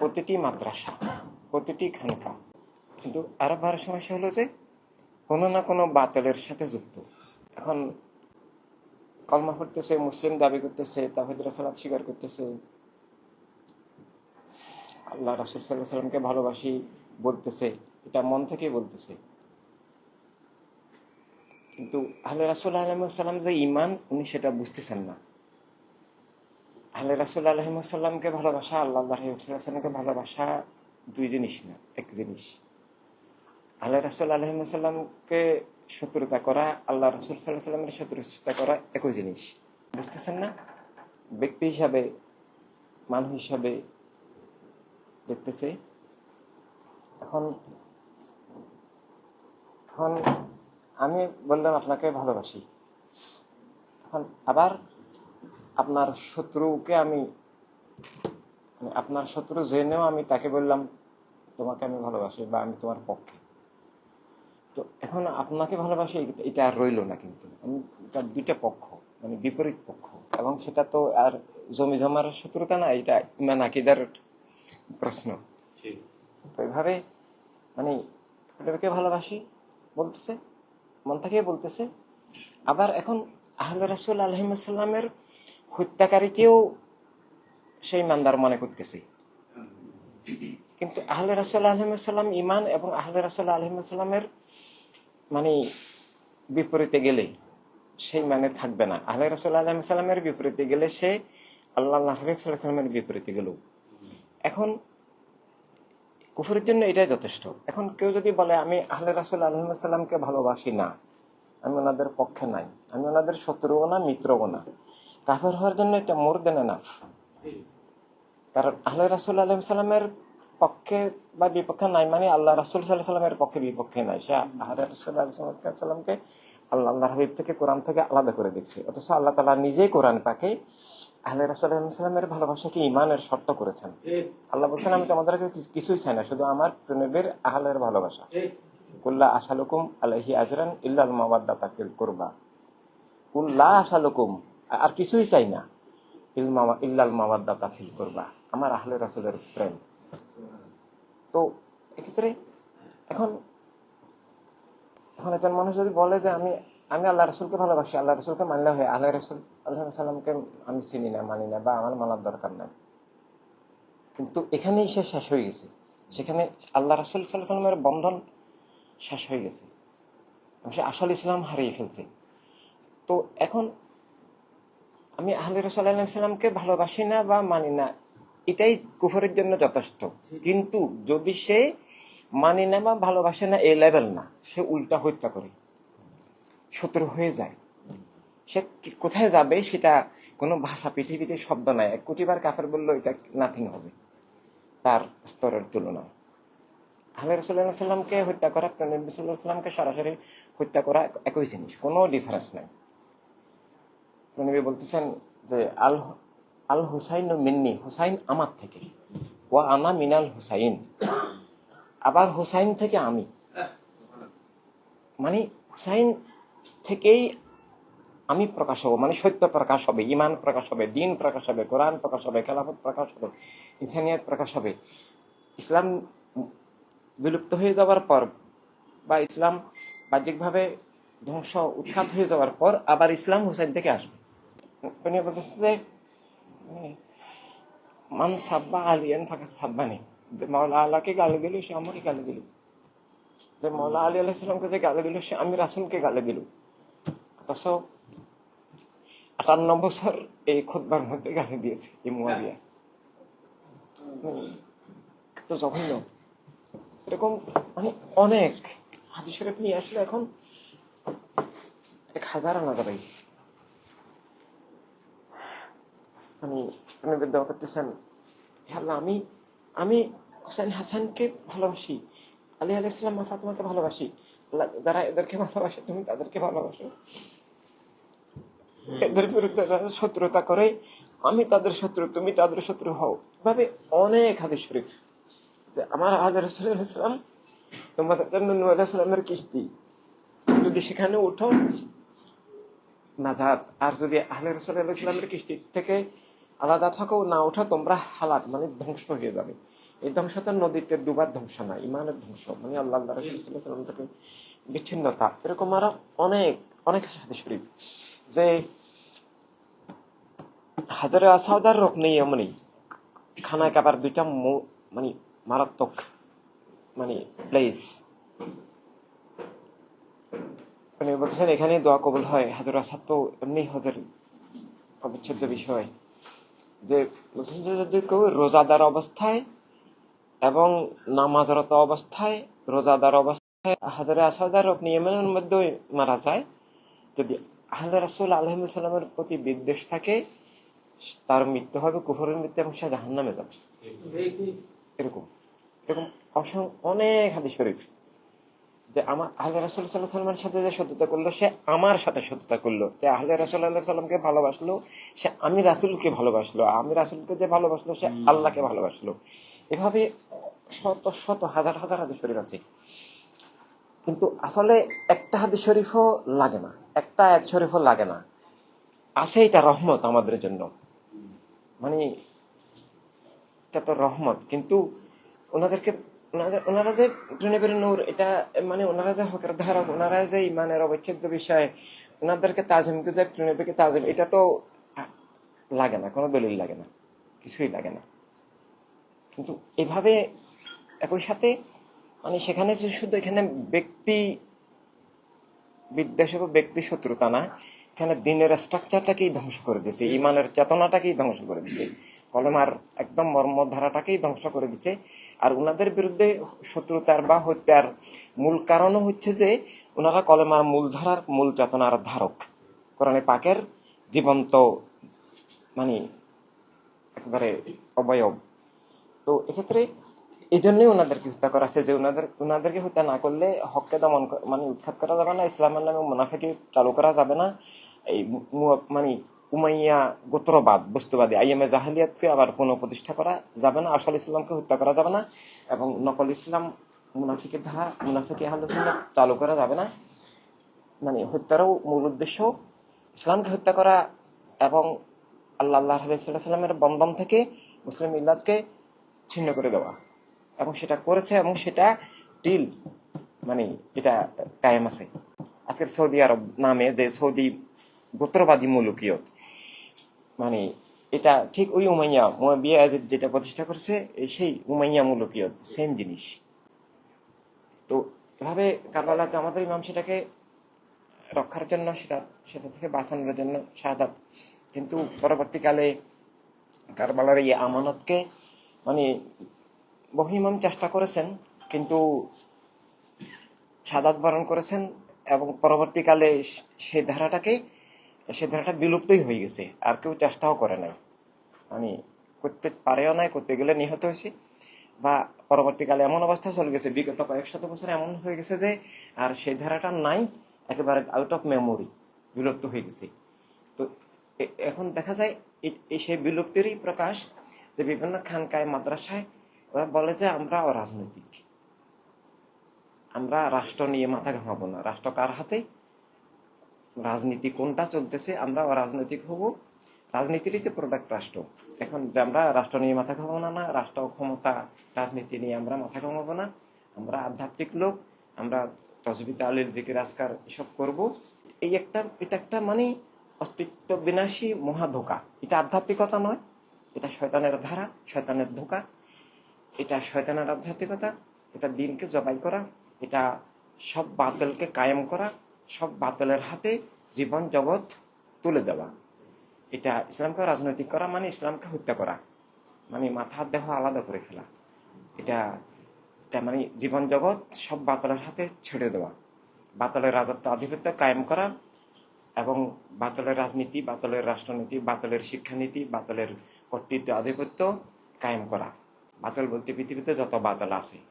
প্রতিটি মাদ্রাসা, প্রতিটি খানকা, কিন্তু আরও বড় সমস্যা হলো যে কোনো না কোনো বাতিলের সাথে যুক্ত। এখন কলমা পড়তেছে, মুসলিম দাবি করতেছে, তাহিদ রাসালাত স্বীকার করতেছে। আল্লাহ রাসুল সাল্লাহ সাল্লামকে ভালোবাসি বলতেছে, এটা মন থেকে বলতেছে। কিন্তু আহলে রাসুল আলহাম যে ইমান উনি সেটা বুঝতেছেন না। আহলে রাসুল আলহিমসাল্লামকে ভালোবাসা, আল্লাহ আল্লাহামকে ভালোবাসা দুই জিনিস না, এক জিনিস। আল্লাহ রাসুল আলহিমসাল্লামকে শত্রুতা করা, আল্লাহ রাসুল সাল্লাহ সাল্লামের শত্রুতা করা একই জিনিস। বুঝতেছেন না? ব্যক্তি হিসাবে, মানুষ হিসাবে দেখতেছে। এখন এখন আমি বললাম আপনাকে ভালোবাসি। এখন আবার আপনার শত্রুকে আমি মানে আপনার শত্রু জেনেও আমি তাকে বললাম তোমাকে আমি ভালোবাসি বা আমি তোমার পক্ষে। তো এখন আপনাকে ভালোবাসি এটা আর রইল না কিন্তু। আমি এটা দুইটা পক্ষ মানে বিপরীত পক্ষ। এবং সেটা তো আর জমি জমার শত্রুতা না এটা ইমান আকিদার প্রশ্ন। তো এভাবে মানে এটাকে ভালোবাসি বলতেছে মন থেকে বলতেছে। আবার এখন আহলে রাসুল আলহিমসাল্লামের হত্যাকারীকেও সেই মান্দার মনে করতেছে। কিন্তু আহলে রাসুল আলহিমসাল্লাম ইমান এবং আহলে রাসুল আলহিমসাল্লামের মানে বিপরীতে গেলে সেই মানে থাকবে না। আহলে রাসুল আলহিমসাল্লামের বিপরীতে গেলে সে আল্লাহ হাবিব বিপরীতে গেল এখন কুফুরের জন্য এটাই যথেষ্ট। এখন কেউ যদি বলে, আমি আহলে রাসুল আলহিমসাল্লামকে ভালোবাসি না, আমি ওনাদের পক্ষে নাই, আমি ওনাদের শত্রুও না, মিত্রও না। কাফের হওয়ার জন্য এটা মোর দেন এনাফ কারণ আল্লাহ রাসুল আলহিম সাল্লামের পক্ষে বা বিপক্ষে নাই মানে আল্লাহ রাসুল সাল্লাহ সাল্লামের পক্ষে বিপক্ষে নাই। সে আল্লাহ রাসুল সাল্লামকে আল্লাহ আল্লাহ হাবিব থেকে কোরআন থেকে আলাদা করে দেখছে অথচ আল্লাহ তালা নিজেই কোরআন পাকে আল্লাহ রাসুল সাল্লামের ভালোবাসাকে ইমানের শর্ত করেছেন। আল্লাহ বলছেন আমি তোমাদেরকে কিছুই চাই না শুধু আমার প্রণবের আহলের ভালোবাসা। কুল্লা আসালুকুম আলহি আজরান ইল্লাল মাওয়াদ্দা তাকিল করবা। কুল্লা আসালুকুম আর কিছুই চাই না। ইলমামা ইল্লাল মাওয়াদ্দা তাফিল করবা। আমার আহলে রাসুলের প্রেম। তো এক্ষেত্রে এখন এখন একজন মানুষ যদি বলে যে আমি আমি আল্লাহ রসুলকে ভালোবাসি, আল্লাহ রসুলকে মানলে হয়, আল্লাহ রসুল আল্লাহ সাল্লামকে আমি চিনি না, মানি না বা আমার মানার দরকার নাই। কিন্তু এখানেই সে শেষ হয়ে গেছে। সেখানে আল্লাহ রসুল সাল্লাহ সাল্লামের বন্ধন শেষ হয়ে গেছে। সে আসল ইসলাম হারিয়ে ফেলছে। তো এখন আমি আহলে রসাল্লামকে ভালোবাসি না বা মানি না, এটাই কুফরের জন্য যথেষ্ট। কিন্তু যদি সে মানি না বা ভালোবাসে না, এই লেভেল না, সে উল্টা হত্যা করে, শত্রু হয়ে যায়। সে কোথায় যাবে সেটা কোনো ভাষা, পৃথিবীতে শব্দ নাই। এক কোটিবার কাফের বলল, এটা নাথিং হবে। তার স্তরের তুলনায় আহলে রসুল্লাহ সাল্লামকে হত্যা করা, নবী সাল্লাহ সাল্লামকে সরাসরি হত্যা করা একই জিনিস, কোনো ডিফারেন্স নাই। নবী বলতেছেন যে, আল আল হুসাইন মিন্নি, হুসাইন আমার থেকে। ও আনা মিনাল হুসাইন। আবার হুসাইন থেকে আমি। মানে হুসাইন থেকেই আমি প্রকাশ হব মানে সত্য প্রকাশ হবে ইমান প্রকাশ হবে, দিন প্রকাশ হবে, কোরআন প্রকাশ হবে, খেলাফত প্রকাশ হবে, ইনসানিয়াত প্রকাশ হবে। ইসলাম বিলুপ্ত হয়ে যাওয়ার পর বা ইসলাম বাহ্যিকভাবে ধ্বংস, উৎখাত হয়ে যাওয়ার পর আবার ইসলাম হুসাইন থেকে আসবে। উনি বলতেছে যে মান সাব্বা আলিয়ান ফাঁকা সাব্বা নেই যে মাওলা আল্লাহকে গালি দিল সে আমাকে গালি দিল যে মাওলা আলী আলাইসালামকে যে গালি দিল সে আমি রাসুলকে গালি দিল অথচ আটান্ন বছর এই খোদবার মধ্যে গালি দিয়েছে এই মুয়াবিয়া তো জঘন্য এরকম মানে অনেক হাজি শরীফ নিয়ে আসলে এখন এক হাজার যাবে মানে প্রণবের দেওয়া করতেছেন আল্লাহ আমি আমি হোসেন হাসানকে ভালোবাসি। আলী আলি ইসলাম ফাতেমাকে ভালোবাসি। আল্লাহ যারা এদেরকে ভালোবাসে তুমি তাদেরকে ভালোবাসো। এদের বিরুদ্ধে যারা শত্রুতা করে আমি তাদের শত্রু তুমি তাদের শত্রু হও। এভাবে অনেক হাদিস শরীফ। যে আমার হাজার ইসলাম তোমাদের জন্য আলাইসালামের কিস্তি। যদি সেখানে উঠো নাজাত। আর যদি আহলে রসুল্লাহ ইসলামের কিস্তি থেকে আলাদা থাকো না ওঠা তোমরা হালাত মানে ধ্বংস হয়ে যাবে। এই ধ্বংস তো নদীতে ডুবার ধ্বংস না ইমানের ধ্বংস মানে আল্লাহ আল্লাহ থেকে বিচ্ছিন্নতা। এরকম আরও অনেক অনেক হাদিস শরীফ যে হাজারে আসাউদার রোগ নেই এমনই খানায় কাবার দুইটা মানে মারাত্মক মানে প্লেস মানে বলছেন এখানে দোয়া কবুল হয়। হাজার আসাদ তো এমনি হজের অবিচ্ছেদ্য বিষয়। যে যদি কেউ রোজাদার অবস্থায় এবং নামাজরত অবস্থায় রোজাদার অবস্থায় হাজারে আসাদার নিয়মের মধ্যে মারা যায়। যদি আহলে রাসুল আলহামের প্রতি বিদ্বেষ থাকে তার মৃত্যু হবে কুফরের মৃত্যু এবং সে জাহান নামে যাবে। এরকম। এরকম। অনেক হাদিস শরীফ। যে আমার আহলে রাসুল সাল্লাহ সাল্লামের সাথে যে সত্যতা করল সে আমার সাথে সত্যতা করল। যে আহলে রাসুল আল্লাহ সাল্লামকে ভালোবাসলো সে আমি রাসুলকে ভালোবাসলো আমি রাসুলকে যে ভালোবাসলো সে আল্লাহকে ভালোবাসলো। এভাবে শত শত হাজার হাজার হাদিস শরীফ আছে। কিন্তু আসলে একটা হাদিস শরীফও লাগে না একটা আয়াত শরীফও লাগে না। আছে এটা রহমত আমাদের জন্য। মানে এটা তো রহমত কিন্তু ওনাদেরকে ওনাদের ওনারা যে জুনেবের নূর, এটা মানে ওনারা যে হকের ধারক, ওনারা যে ইমানের অবচ্ছেদ্য বিষয়, ওনাদেরকে তাজিমকে যে জুনেবেকে তাজিম, এটা তো লাগে না, কোনো দলিল লাগে না, কিছুই লাগে না। কিন্তু এভাবে একই সাথে মানে সেখানে যে শুধু এখানে ব্যক্তি বিদ্বেষ বা ব্যক্তি শত্রুতা না, এখানে দিনের স্ট্রাকচারটাকেই ধ্বংস করে দিয়েছে, ইমানের চেতনাটাকেই ধ্বংস করে দিছে কলমার একদম মর্মধারাটাকেই ধ্বংস করে দিছে। আর উনাদের বিরুদ্ধে শত্রুতার বা হত্যার মূল কারণও হচ্ছে যে ওনারা কলমার মূলধারার মূল চেতনার ধারক। কোরআনে পাকের জীবন্ত মানে একেবারে অবয়ব। তো এক্ষেত্রে এই জন্যই ওনাদেরকে হত্যা করা হচ্ছে যে ওনাদের ওনাদেরকে হত্যা না করলে হককে দমন মানে উৎখাত করা যাবে না, ইসলামের নামে মুনাফিকি চালু করা যাবে না। এই মানে উমাইয়া গোত্রবাদ, বস্তুবাদী আইএমএ জাহালিয়াতকে আবার পুনঃ প্রতিষ্ঠা করা যাবে না, আসল ইসলামকে হত্যা করা যাবে না এবং নকল ইসলাম, মুনাফিকের ধারা, মুনাফিকি আলোচনা চালু করা যাবে না। মানে হত্যারও মূল উদ্দেশ্য ইসলামকে হত্যা করা এবং আল্লাহ আল্লাহ হাবিব বন্ধন থেকে মুসলিম ইল্লাদকে ছিন্ন করে দেওয়া এবং সেটা করেছে এবং সেটা ডিল মানে এটা কায়েম আছে। আজকের সৌদি আরব নামে যে সৌদি গোত্রবাদী মুলুকিয়ত মানে এটা ঠিক ওই উমাইয়া বিয়ে যেটা প্রতিষ্ঠা করছে সেই উমাইয়া মুলুকিয়ত সেম জিনিস। তো এভাবে কারবালাতে আমাদের ইমাম সেটাকে রক্ষার জন্য, সেটা সেটা থেকে বাঁচানোর জন্য শাহাদাত। কিন্তু পরবর্তীকালে কারবালার এই আমানতকে মানে বহু ইমাম চেষ্টা করেছেন, কিন্তু সাদাত বরণ করেছেন এবং পরবর্তীকালে সেই ধারাটাকে সেই ধারাটা বিলুপ্তই হয়ে গেছে। আর কেউ চেষ্টাও করে নাই। মানে করতে পারেও নাই, করতে গেলে নিহত হয়েছি। বা পরবর্তীকালে এমন অবস্থা চলে গেছে, বিগত কয়েক শত বছর এমন হয়ে গেছে যে, আর সেই ধারাটা নাই, একেবারে আউট অফ মেমোরি বিলুপ্ত হয়ে গেছে। তো এখন দেখা যায় এই- এই সেই বিলুপ্তিরই প্রকাশ যে বিভিন্ন খানকায়, মাদ্রাসায় ওরা বলে যে, আমরা অরাজনৈতিক। আমরা রাষ্ট্র নিয়ে মাথা ঘামাবো না। রাষ্ট্র কার হাতে? রাজনীতি কোনটা চলতেছে, আমরা অরাজনৈতিক হব। রাজনীতিরই তো প্রোডাক্ট রাষ্ট্র। এখন যে আমরা রাষ্ট্র নিয়ে মাথা ঘামাবো না রাষ্ট্র ক্ষমতা, রাজনীতি নিয়ে আমরা মাথা ঘামাবো না। আমরা আধ্যাত্মিক লোক, আমরা তসবি তালিল জিকির, আজকার এসব করব। এই একটা, এটা একটা মানে অস্তিত্ব বিনাশী মহাধোকা। এটা আধ্যাত্মিকতা নয়, এটা শয়তানের ধারা, শয়তানের ধোকা। এটা শয়তানের আধ্যাত্মিকতা, এটা দিনকে জবাই করা, এটা সব বাতিলকে কায়েম করা সব বাতলের হাতে জীবন জগৎ তুলে দেওয়া। এটা ইসলামকে রাজনৈতিক করা মানে ইসলামকে হত্যা করা। মানে মাথা, দেহ আলাদা করে ফেলা। এটা এটা মানে জীবন জগৎ সব বাতলের হাতে ছেড়ে দেওয়া। বাতলের রাজত্ব আধিপত্য কায়েম করা এবং বাতলের রাজনীতি, বাতলের রাষ্ট্রনীতি, বাতলের শিক্ষানীতি, বাতলের কর্তৃত্ব আধিপত্য কায়েম করা। বাতল বলতে পৃথিবীতে যত বাতল আছে।